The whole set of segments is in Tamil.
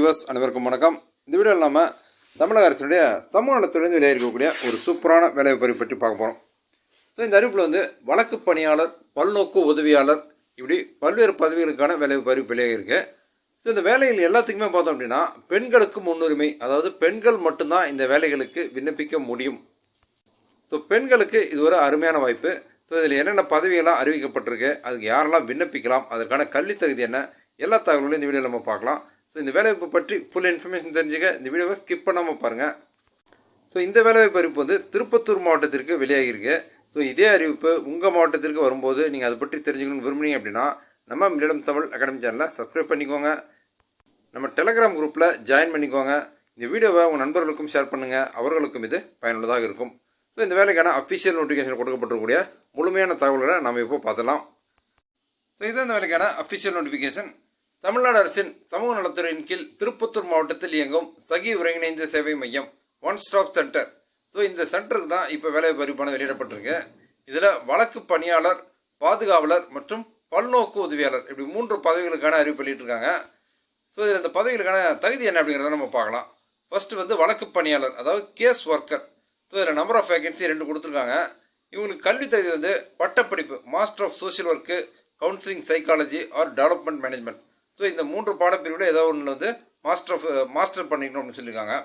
வியூவர்ஸ் அனைவருக்கும் வணக்கம். இந்த வீடியோவில் நம்ம தமிழக அரசினுடைய சமூக நலத்துறையிலிருந்து வெளியாகிருக்கக்கூடிய ஒரு சூப்பரான வேலைவாய்ப்பை பற்றி பார்க்க போகிறோம் ஸோ இந்த அறிவிப்பில் வந்து வழக்கு பணியாளர் பல்நோக்கு உதவியாளர் இப்படி பல்வேறு பதவிகளுக்கான வேலைவாய்ப்பு அறிவிப்பு வெளியாகிருக்கு ஸோ இந்த வேலைகள் எல்லாத்துக்குமே பார்த்தோம் அப்படின்னா பெண்களுக்கு முன்னுரிமை அதாவது பெண்கள் மட்டும்தான் இந்த வேலைகளுக்கு விண்ணப்பிக்க முடியும். ஸோ பெண்களுக்கு இது ஒரு அருமையான வாய்ப்பு. ஸோ இதில் என்னென்ன பதவியெல்லாம் அறிவிக்கப்பட்டிருக்கு அதுக்கு யாரெல்லாம் விண்ணப்பிக்கலாம் அதற்கான கல்வி தகுதி என்ன எல்லா தகவல்களையும் இந்த வீடியோவில் நம்ம பார்க்கலாம். ஸோ இந்த வேலைவாய்ப்பு பற்றி ஃபுல் இன்ஃபர்மேஷன் தெரிஞ்சுக்க இந்த வீடியோவை ஸ்கிப் பண்ணாமல் பாருங்கள் ஸோ இந்த வேலைவாய்ப்பு அறிவிப்பு வந்து திருப்பத்தூர் மாவட்டத்திற்கு வெளியாகியிருக்கு. ஸோ இதே அறிவிப்பு உங்கள் மாவட்டத்திற்கு வரும்போது நீங்கள் அதை பற்றி தெரிஞ்சுக்கணும்னு விரும்புனீங்க அப்படின்னா நம்ம மில்லிடம் தமிழ் அகாடமி சேனலை சப்ஸ்கிரைப் பண்ணிக்கோங்க. நம்ம டெலகிராம் குரூப்பில் ஜாயின் பண்ணிக்கோங்க. இந்த வீடியோவை உங்கள் நண்பர்களுக்கும் ஷேர் பண்ணுங்கள் அவர்களுக்கும் இது பயனுள்ளதாக இருக்கும். ஸோ இந்த வேலைக்கான அஃபிஷியல் நோட்டிஃபிகேஷன் கொடுக்கப்பட்டிருக்கக்கூடிய முழுமையான தகவல்களை நம்ம இப்போ பார்த்தலாம் ஸோ இதுதான் இந்த வேலைக்கான அஃபிஷியல் நோட்டிஃபிகேஷன் தமிழ்நாடு அரசின் சமூக நலத்துறையின் கீழ் திருப்பத்தூர் மாவட்டத்தில் இயங்கும் சகி ஒருங்கிணைந்த சேவை மையம் ஒன் ஸ்டாப் சென்டர் ஸோ இந்த சென்டருக்கு தான் இப்போ வேலை அறிவிப்பான வெளியிடப்பட்டிருக்கு. இதில் வழக்கு பணியாளர் பாதுகாவலர் மற்றும் பல்நோக்கு உதவியாளர் இப்படி மூன்று பதவிகளுக்கான அறிவிப்பு வெளியிட்டிருக்காங்க. ஸோ இதில் இந்த பதவிகளுக்கான தகுதி என்ன அப்படிங்கிறத நம்ம பார்க்கலாம். ஃபஸ்ட்டு வந்து வழக்கு பணியாளர் அதாவது கேஸ் ஒர்க்கர் ஸோ இதில் நம்பர் ஆஃப் வேகன்சி ரெண்டு கொடுத்துருக்காங்க. இவங்களுக்கு கல்வி தகுதி வந்து பட்டப்படிப்பு master of social work counselling psychology or development management so இந்த மூன்று பாடப்பிரிவில் ஏதோ ஒன்றில் வந்து மாஸ்டர் ஆஃப் மாஸ்டர் பண்ணிக்கணும் அப்படின்னு சொல்லியிருக்காங்க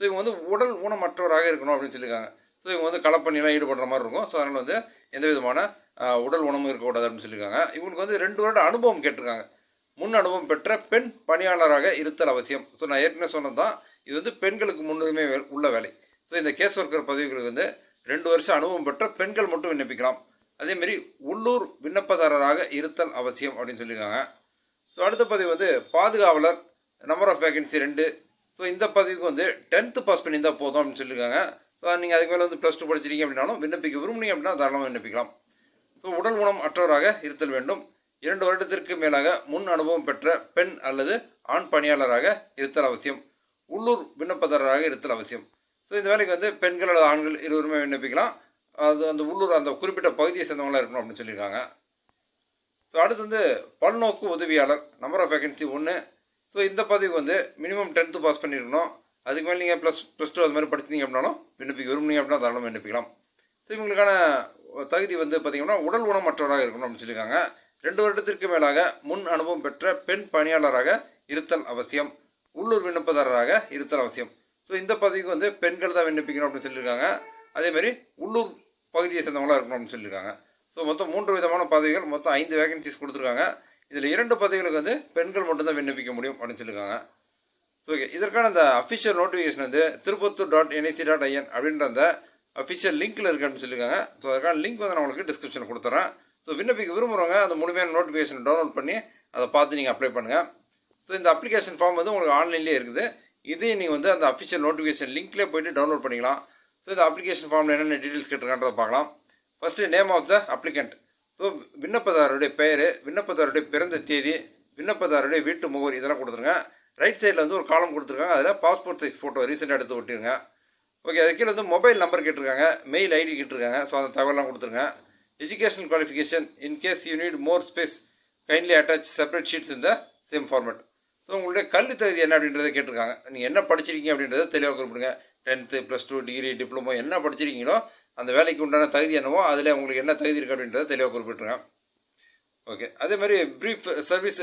ஸோ இவங்க வந்து உடல் ஊனமற்றவராக இருக்கணும் அப்படின்னு சொல்லியிருக்காங்க ஸோ இவங்க வந்து களப்பணியெல்லாம் ஈடுபடுற மாதிரி இருக்கும். ஸோ அதனால் வந்து எந்த விதமான உடல் உணமும் இருக்கக்கூடாது அப்படின்னு சொல்லியிருக்காங்க இவங்களுக்கு வந்து ரெண்டு வருட அனுபவம் கேட்டிருக்காங்க. முன் அனுபவம் பெற்ற பெண் பணியாளராக இருத்தல் அவசியம். ஸோ நான் ஏற்கனவே சொன்னது தான் இது வந்து பெண்களுக்கு முன்னுரிமை வே- உள்ள வேலை. ஸோ இந்த கேஸ் ஒர்க்கர் பதவிகளுக்கு வந்து ரெண்டு வருஷம் அனுபவம் பெற்ற பெண்கள் மட்டும் விண்ணப்பிக்கலாம். அதேமாரி உள்ளூர் விண்ணப்பதாரராக இருத்தல் அவசியம் அப்படின்னு சொல்லியிருக்காங்க ஸோ அடுத்த பதவி வந்து பாதுகாவலர் நம்பர் ஆஃப் வேகன்சி ரெண்டு. ஸோ இந்த பதவிக்கு வந்து டென்த்து பாஸ் பண்ணியிருந்தால் போதும் அப்படின்னு சொல்லியிருக்காங்க. ஸோ நீங்கள் அதுக்கு மேலே வந்து ப்ளஸ் டூ படிச்சிருக்கீங்க அப்படின்னாலும் விண்ணப்பிக்க விரும்புனீங்க அப்படின்னா தாராளமாக விண்ணப்பிக்கலாம். ஸோ உடல் குணம் அற்றவராக இருத்தல் வேண்டும். இரண்டு வருடத்திற்கு மேலாக முன் அனுபவம் பெற்ற பெண் அல்லது ஆண் பணியாளராக இருத்தல் அவசியம். உள்ளூர் விண்ணப்பதாரராக இருத்தல் அவசியம். ஸோ இந்த வேலைக்கு வந்து பெண்கள் அல்லது ஆண்கள் இருவருமே விண்ணப்பிக்கலாம். அது அந்த உள்ளூர் அந்த குறிப்பிட்ட பகுதியை சேர்ந்தவங்களாக இருக்கணும் அப்படின்னு சொல்லியிருக்காங்க. ஸோ அடுத்து வந்து பல்நோக்கு உதவியாளர் நம்பர் ஆஃப் வேகன்சி ஒன்று ஸோ இந்த பதவிக்கு வந்து மினிமம் டென்த்து பாஸ் பண்ணியிருக்கணும் அதுக்கு மேலே நீங்கள் ப்ளஸ் ப்ளஸ் டூ அது மாதிரி படிச்சிங்க அப்படின்னாலும் விண்ணப்பிக்க விரும்புனீங்க அப்படின்னா தாராளமாக விண்ணப்பிக்கலாம். ஸோ இவங்களுக்கான தகுதி வந்து பார்த்தீங்கன்னா உடல் ஊனமற்றவராக இருக்கணும் அப்படின்னு சொல்லியிருக்காங்க. ரெண்டு வருடத்திற்கு மேலாக முன் அனுபவம் பெற்ற பெண் பணியாளராக இருத்தல் அவசியம். உள்ளூர் விண்ணப்பதாரராக இருத்தல் அவசியம். ஸோ இந்த பதவிக்கு வந்து பெண்கள் தான் விண்ணப்பிக்கணும் அப்படின்னு சொல்லியிருக்காங்க. அதேமாதிரி உள்ளூர் பகுதியை சேர்ந்தவங்களாக இருக்கணும் அப்படின்னு சொல்லியிருக்காங்க. ஸோ மொத்தம் மூன்று விதமான பதவிகள் மொத்தம் ஐந்து வேகன்சிஸ் கொடுத்துருக்காங்க. இதில் இரண்டு பதவிகளுக்கு வந்து பெண்கள் மட்டும்தான் விண்ணப்பிக்க முடியும் அப்படின்னு சொல்லியிருக்காங்க ஸோ ஓகே இதற்கான அந்த அஃபிஷியல் நோட்டிஃபிகேஷன் வந்து Tirupattur dot NIC dot IN அப்படின்ற அந்த அஃபிஷியல் லிங்க்கில் இருக்குது அப்படின்னு சொல்லியிருக்காங்க ஸோ அதற்கான லிங்க் வந்து நான் உங்களுக்கு டிஸ்கிரிப்ஷன் கொடுத்துறேன். ஸோ விண்ணப்பிக்க விரும்புகிறவங்க அந்த முழுமையான நோட்டிஃபிகேஷன் டவுன்லோட் பண்ணி அதை பார்த்து நீங்கள் அப்ளை பண்ணுங்கள் ஸோ இந்த அப்ளிகேஷன் ஃபார்ம் வந்து உங்களுக்கு ஆன்லைன்லேயே இருக்குது. இதையும் நீங்கள் வந்து அந்த அஃபிஷியல் நோட்டிஃபிகேஷன் லிங்க்லேயே போயிட்டு டவுன்லோட் பண்ணிக்கலாம். ஸோ இந்த அப்ளிகேஷன் ஃபார்மில் என்னென்ன டீட்டெயில்ஸ் கேட்டிருக்கான்றதை பார்க்கலாம். First name of the applicant so விண்ணப்பதாரருடைய பெயர் விண்ணப்பதாரருடைய பிறந்த தேதி விண்ணப்பதாரருடைய வீட்டு முகவரி இதெல்லாம் கொடுத்துருங்க. ரைட் சைடில் வந்து ஒரு காலம் கொடுத்துருக்காங்க. அதில் பாஸ்போர்ட் சைஸ் ஃபோட்டோ ரீசெண்டாக எடுத்து ஒட்டிருங்க. ஓகே அது கீழே வந்து மொபைல் நம்பர் கேட்டிருக்காங்க. மெயில் ஐடி கேட்டிருக்காங்க. ஸோ அந்த தகவலாம் கொடுத்துருங்க. Education qualification in case you need more space kindly attach separate sheets இந்த சேம் ஃபார்மேட் ஸோ உங்களுடைய கல்வி தகுதி என்ன அப்படின்றத கேட்டிருக்காங்க. நீங்கள் என்ன படிச்சிருக்கீங்க அப்படின்றத தெளிவாக குறிப்பிடுங்க. Tenth plus two degree diploma என்ன படிச்சிருக்கீங்களோ அந்த வேலைக்கு உண்டான தகுதி என்னவோ அதில் உங்களுக்கு என்ன தகுதி இருக்குது அப்படின்றத தெளிவாக குறிப்பிட்ருங்க ஓகே அதே மாதிரி brief service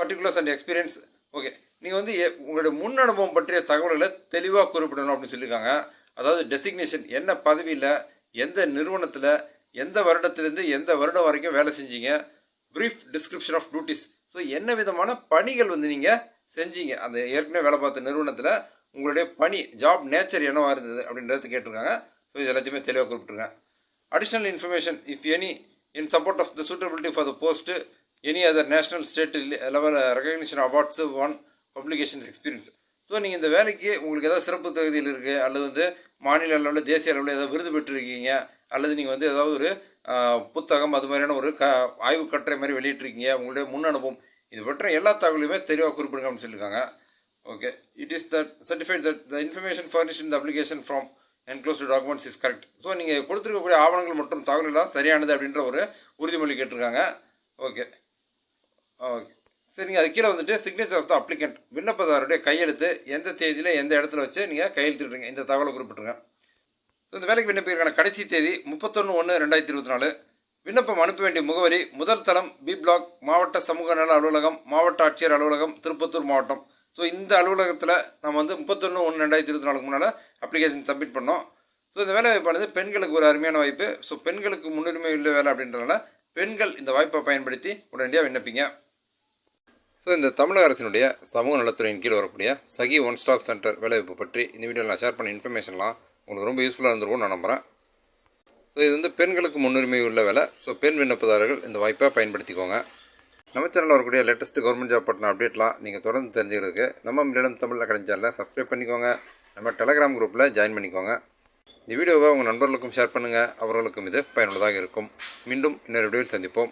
particulars and experience okay நீங்கள் வந்து எ- உங்களுடைய முன் அனுபவம் பற்றிய தகவல்களை தெளிவாக குறிப்பிடணும் அப்படின்னு சொல்லியிருக்காங்க. அதாவது டெசிக்னேஷன் என்ன பதவியில் எந்த நிறுவனத்தில் எந்த வருடத்திலேருந்து எந்த வருடம் வரைக்கும் வேலை செஞ்சீங்க? Brief description of duties so என்ன விதமான பணிகள் வந்து நீங்கள் செஞ்சீங்க? அந்த ஏற்கனவே வேலை பார்த்த நிறுவனத்தில் உங்களுடைய பணி ஜாப் நேச்சர் என்னவாக இருந்தது அப்படின்றத கேட்டிருக்காங்க. ஸோ இது எல்லாத்தையுமே தெளிவாக குறிப்பிட்ருங்க additional information if any in support of the suitability for the post any other national state level recognition recognition on publications experience so நீங்கள் இந்த வேலைக்கு உங்களுக்கு ஏதாவது சிறப்பு தகுதியில் இருக்குது அல்லது வந்து மாநில அளவில் தேசிய அளவில் ஏதாவது விருது பெற்றிருக்கீங்க அல்லது நீங்கள் வந்து ஏதாவது ஒரு புத்தகம் அது மாதிரியான ஒரு க ஆய்வு கட்டுரை மாதிரி வெளியிட்டிருக்கீங்க உங்களுடைய முன் அனுபவம் இது பற்ற எல்லா தகவலையுமே தெளிவாக குறிப்பிடுங்க அப்படின்னு சொல்லியிருக்காங்க. Okay it is that certified that the information furnish in application from enclosed documents is correct so நீங்கள் கொடுத்துருக்கக்கூடிய ஆவணங்கள் மற்றும் தகவல்கள் எல்லாம் சரியானது அப்படின்ற ஒரு உறுதிமொழி கேட்டிருக்காங்க. ஓகே ஓகே சரிங்க அது கீழே வந்துட்டு சிக்னேச்சர் ஆஃப் த அப்ளிகண்ட் விண்ணப்பதாரருடைய கையெழுத்து எந்த தேதியில் எந்த இடத்துல வச்சு நீங்கள் கையெழுத்திடுறீங்க? இந்த தகவலை குறிப்பிட்டுருங்க ஸோ இந்த வேலைக்கு விண்ணப்பிக்கிறதுக்கான கடைசி தேதி முப்பத்தொன்று ஒன்று ரெண்டாயிரத்தி இருபத்தி நாலு. விண்ணப்பம் அனுப்ப வேண்டிய முகவரி முதல் தளம் பி பிளாக் மாவட்ட சமூக நல அலுவலகம் மாவட்ட ஆட்சியர் அலுவலகம் திருப்பத்தூர் மாவட்டம். ஸோ இந்த அலுவலகத்தில் நம்ம வந்து முப்பத்தொன்று ஒன்று ரெண்டாயிரத்தி இருபத்தி நாலுக்கு முன்னால் அப்ளிகேஷன் சப்மிட் பண்ணோம். ஸோ இந்த வேலை வாய்ப்பானது பெண்களுக்கு ஒரு அருமையான வாய்ப்பு. ஸோ பெண்களுக்கு முன்னுரிமை உள்ள வேலை அப்படின்றதுனால பெண்கள் இந்த வாய்ப்பை பயன்படுத்தி உடனடியாக விண்ணப்பிங்க. ஸோ இந்த தமிழக அரசினுடைய சமூக நலத்துறையின் கீழ் வரக்கூடிய சகி ஒன் ஸ்டாப் சென்டர் வேலைவாய்ப்பு பற்றி இந்த வீடியோவில் நான் ஷேர் பண்ண இன்ஃபர்மேஷன்லாம் உங்களுக்கு ரொம்ப யூஸ்ஃபுல்லாக இருந்திருக்கும்னு நான் நம்புகிறேன் ஸோ இது வந்து பெண்களுக்கு முன்னுரிமை உள்ள வேலை. ஸோ பெண் விண்ணப்பதாரர்கள் இந்த வாய்ப்பை பயன்படுத்திக்கோங்க. நம்ம சேனலில் வரக்கூடிய லேட்டஸ்ட் கவர்மெண்ட் ஜாப் பட்டின அப்டேட்லாம் நீங்கள் தொடர்ந்து தெரிஞ்சுக்கிறதுக்கு நம்ம மில்லிடம் தமிழ் அகாடமி சப்ஸ்கிரைப் பண்ணிக்கோங்க. நம்ம டெலகிராம் குரூப்பில் ஜாயின் பண்ணிக்கோங்க. இந்த வீடியோவை உங்கள் நண்பர்களுக்கும் ஷேர் பண்ணுங்கள் அவர்களுக்கும் இது பயனுள்ளதாக இருக்கும். மீண்டும் இன்னொரு வீடியோவில் சந்திப்போம்.